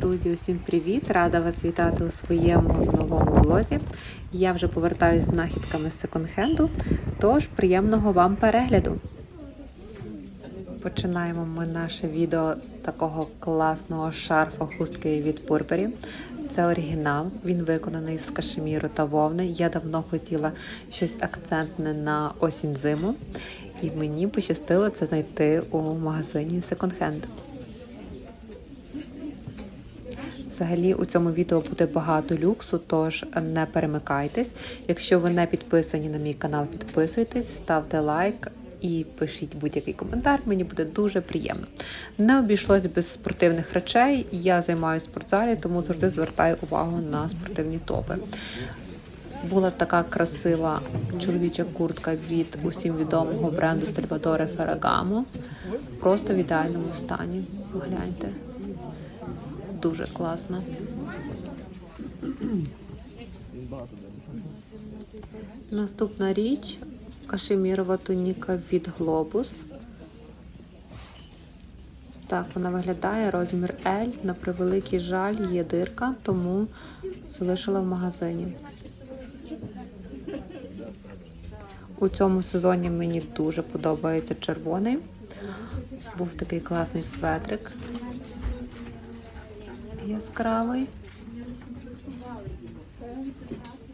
Друзі, усім привіт! Рада вас вітати у своєму новому влозі. Я вже повертаюсь з знахідками з секонд-хенду, тож приємного вам перегляду. Починаємо ми наше відео з такого класного шарфа хустки від Бурбері. Це оригінал, він виконаний з кашеміру та вовни. Я давно хотіла щось акцентне на осінь зиму, і мені пощастило це знайти у магазині секонд-хенд. Взагалі у цьому відео буде багато люксу, тож не перемикайтесь. Якщо ви не підписані на мій канал, підписуйтесь, ставте лайк і пишіть будь-який коментар. Мені буде дуже приємно. Не обійшлось без спортивних речей. Я займаюся спортзалі, тому завжди звертаю увагу на спортивні топи. Була така красива чоловіча куртка від усім відомого бренду Salvatore Ferragamo. Просто в ідеальному стані. Погляньте дуже класно. Наступна річ кашемірова туніка від Globus. Так, вона виглядає розмір L. На превеликий жаль є дирка, тому залишила в магазині. У цьому сезоні мені дуже подобається червоний. Був такий класний светрик яскравий.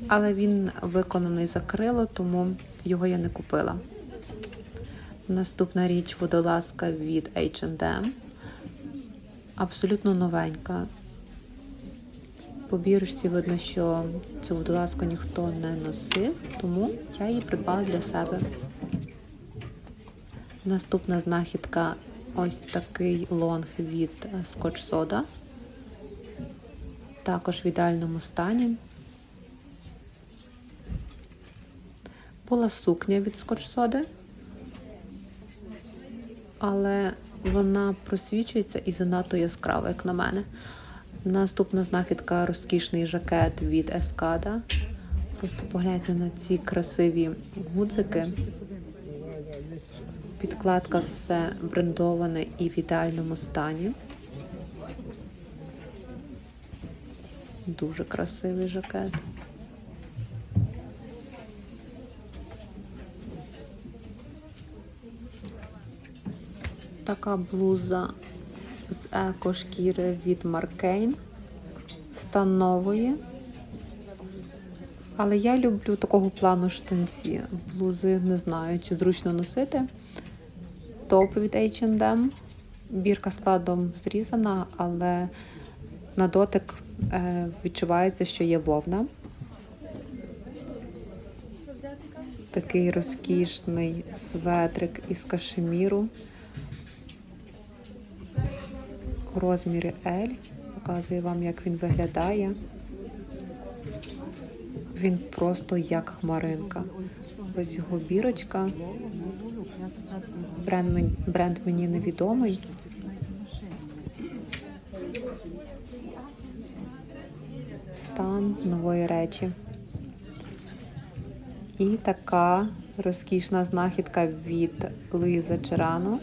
Але він виконаний за крило, тому його я не купила. Наступна річ водолазка від H&M. Абсолютно новенька. По бірочці видно, що цю водолазку ніхто не носив, тому я її придбала для себе. Наступна знахідка ось такий лонг від Scotch Soda також в ідеальному стані. Була сукня від скотч-соди, але вона просвічується і занадто яскрава, як на мене. Наступна знахідка розкішний жакет від Ескада. Просто погляньте на ці красиві гудзики. Підкладка все брендоване і в ідеальному стані. Дуже красивий жакет. Така блуза з еко-шкіри від Маркейн. Стан нової. Але я люблю такого плану штанці. Блузи не знаю, чи зручно носити. Топ від H&M. Бірка складом зрізана, але на дотик відчувається, що є вовна. Такий розкішний светрик із кашеміру. У розмірі L. Показую вам, як він виглядає. Він просто як хмаринка. Ось його бірочка. Бренд, бренд мені невідомий. Стан нової речі. І така розкішна знахідка від Луїза Черано.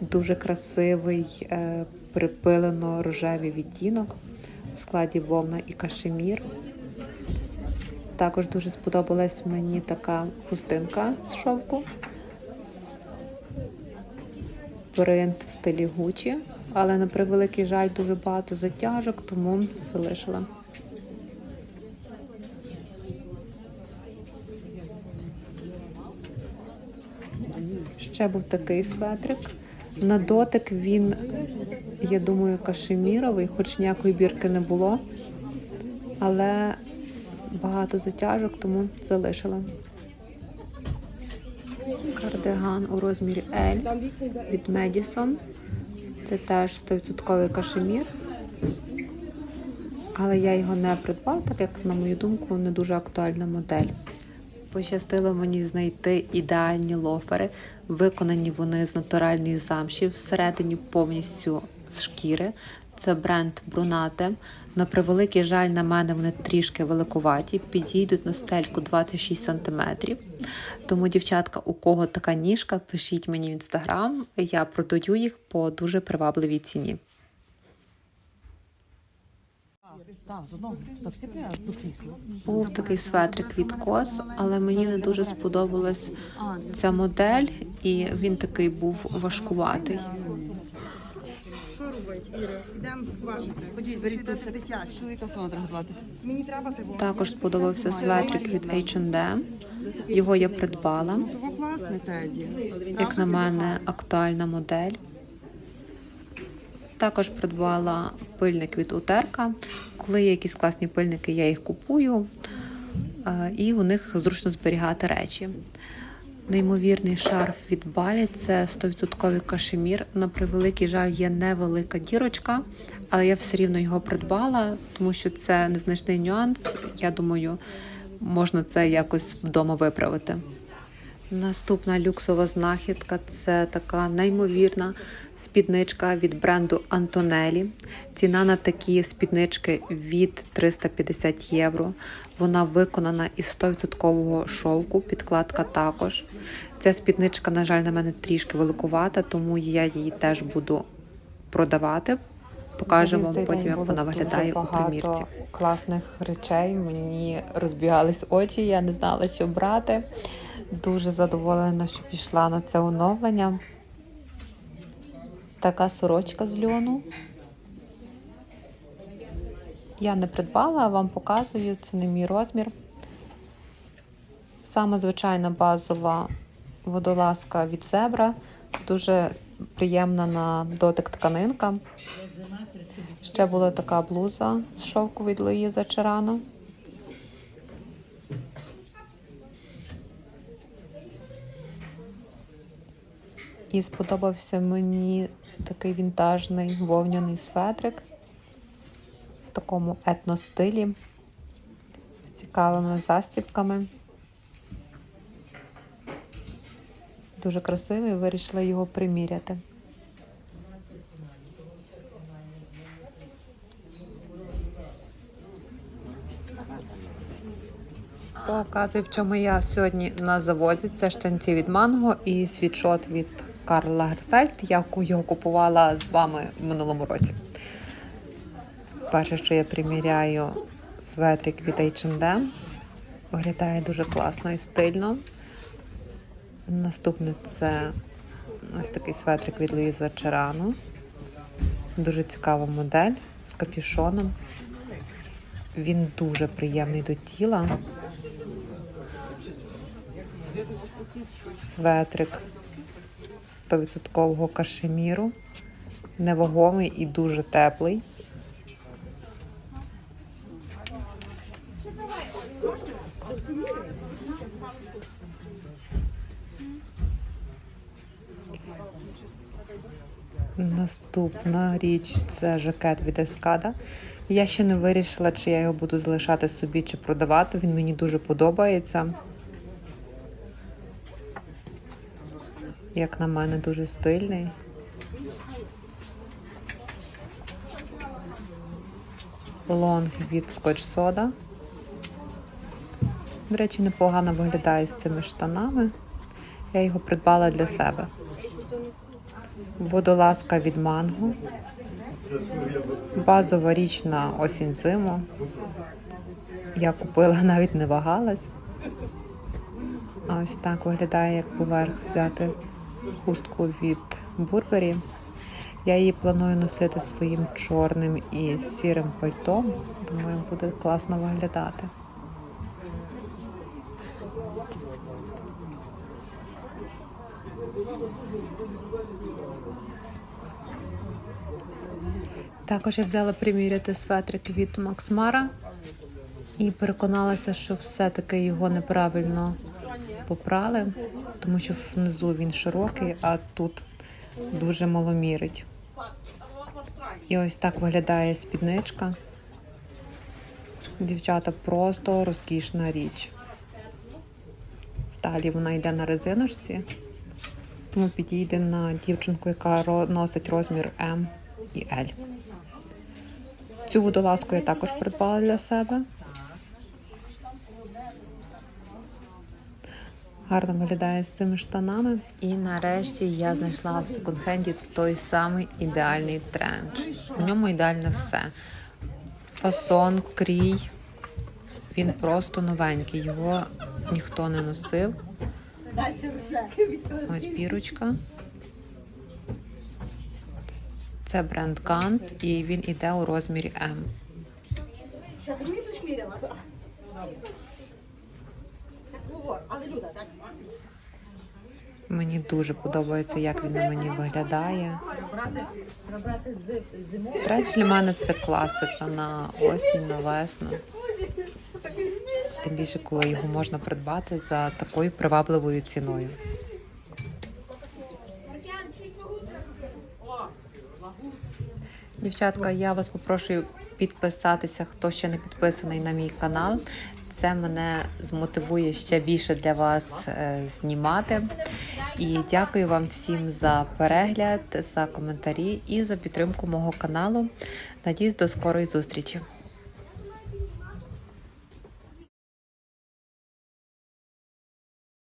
Дуже красивий е, припилено рожевий відтінок в складі вовна і кашемір. Також дуже сподобалась мені така хустинка з шовку. Принт в стилі Гучі але на превеликий жаль дуже багато затяжок, тому залишила. Ще був такий светрик. На дотик він, я думаю, кашеміровий, хоч ніякої бірки не було, але багато затяжок, тому залишила. Кардиган у розмірі L від Madison. Це теж 100% кашемір. Але я його не придбала, так як, на мою думку, не дуже актуальна модель. Пощастило мені знайти ідеальні лофери. Виконані вони з натуральної замші, всередині повністю з шкіри. Це бренд Брунате. На превеликий жаль, на мене вони трішки великуваті, підійдуть на стельку 26 см. Тому, дівчатка, у кого така ніжка, пишіть мені в інстаграм. Я продаю їх по дуже привабливій ціні. Був такий светрик від кос, але мені не дуже сподобалась ця модель, і він такий був важкуватий. Що робить, Йдемо важити. Ходіть, беріть Чи тут чоловіка слона треба. Мені треба тиво. Також сподобався светрик від H&M. Його я придбала. Теді. Як на мене, актуальна модель. Також придбала пильник від Утерка. Коли є якісь класні пильники, я їх купую, е, і у них зручно зберігати речі. Неймовірний шарф від Балі це 100% кашемір. На превеликий жаль, є невелика дірочка, але я все рівно його придбала, тому що це незначний нюанс. Я думаю, можна це якось вдома виправити. Наступна люксова знахідка це така неймовірна спідничка від бренду Антонелі. Ціна на такі спіднички від 350 євро. Вона виконана із 100% шовку, підкладка також. Ця спідничка, на жаль, на мене трішки великувата, тому я її теж буду продавати. Покажу вам потім, як вона виглядає у примірці. Класних речей мені розбігались очі, я не знала, що брати. Дуже задоволена, що пішла на це оновлення. Така сорочка з льону. Я не придбала, вам показую, це не мій розмір. Саме звичайна базова водолазка від зебра. Дуже приємна на дотик тканинка. Ще була така блуза з шовку від Луїза Черано. І сподобався мені такий вінтажний вовняний светрик в такому етностилі з цікавими застібками. Дуже красивий, вирішила його приміряти. Показую, в чому я сьогодні на заводі. Це штанці від Манго і світшот від Карл Лагерфельд. Я ку- його купувала з вами в минулому році. Перше, що я приміряю светрик від H&M. Виглядає дуже класно і стильно. Наступне це ось такий светрик від Луїза Черано. Дуже цікава модель з капюшоном. Він дуже приємний до тіла. Светрик 100% кашеміру. Невагомий і дуже теплий. Наступна річ це жакет від Ескада. Я ще не вирішила, чи я його буду залишати собі чи продавати. Він мені дуже подобається. Як на мене, дуже стильний. Лонг від Scotch Soda. До речі, непогано виглядає з цими штанами. Я його придбала для себе. Водолазка від манго. Базова річ на осінь зиму. Я купила, навіть не вагалась. Ось так виглядає, як поверх взяти хустку від Бурбері. Я її планую носити своїм чорним і сірим пальтом. Думаю, буде класно виглядати. Також я взяла приміряти светрик від Mara і переконалася, що все-таки його неправильно попрали, тому що внизу він широкий, а тут дуже маломірить. І ось так виглядає спідничка. Дівчата, просто розкішна річ. Далі вона йде на резиночці, тому підійде на дівчинку, яка носить розмір М і L. Цю водолазку я також придбала для себе. Гарно виглядає з цими штанами. І нарешті я знайшла в секонд-хенді той самий ідеальний тренч. У ньому ідеальне все. Фасон, крій. Він просто новенький. Його ніхто не носив. Ось бірочка. Це бренд Кант і він іде у розмірі М. Мені дуже подобається, як він на мені виглядає. Треч для мене це класика на осінь, на весну. Тим більше, коли його можна придбати за такою привабливою ціною. Дівчатка, я вас попрошу підписатися, хто ще не підписаний на мій канал. Це мене змотивує ще більше для вас е, знімати. І дякую вам всім за перегляд, за коментарі і за підтримку мого каналу. Надіюсь, до скорої зустрічі.